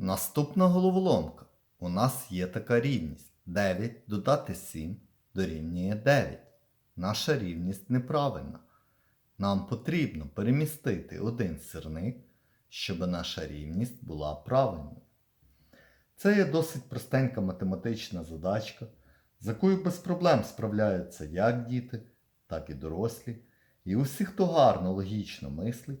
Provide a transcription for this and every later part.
Наступна головоломка. У нас є така рівність. 9 додати 7 дорівнює 9. Наша рівність неправильна. Нам потрібно перемістити один сирник, щоб наша рівність була правильною. Це є досить простенька математична задачка, з якою без проблем справляються як діти, так і дорослі. І усі, хто гарно логічно мислить,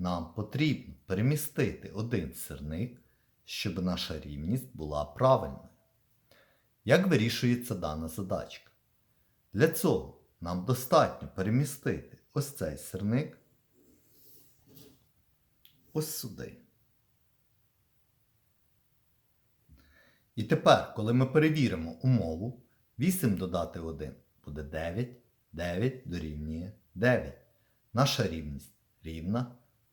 Нам потрібно перемістити один сирник, щоб наша рівність була правильною. Як вирішується дана задачка? Для цього нам достатньо перемістити ось цей сирник ось сюди. І тепер, коли ми перевіримо умову, 8 додати 1 буде 9, 9 дорівнює 9. Наша рівність рівна.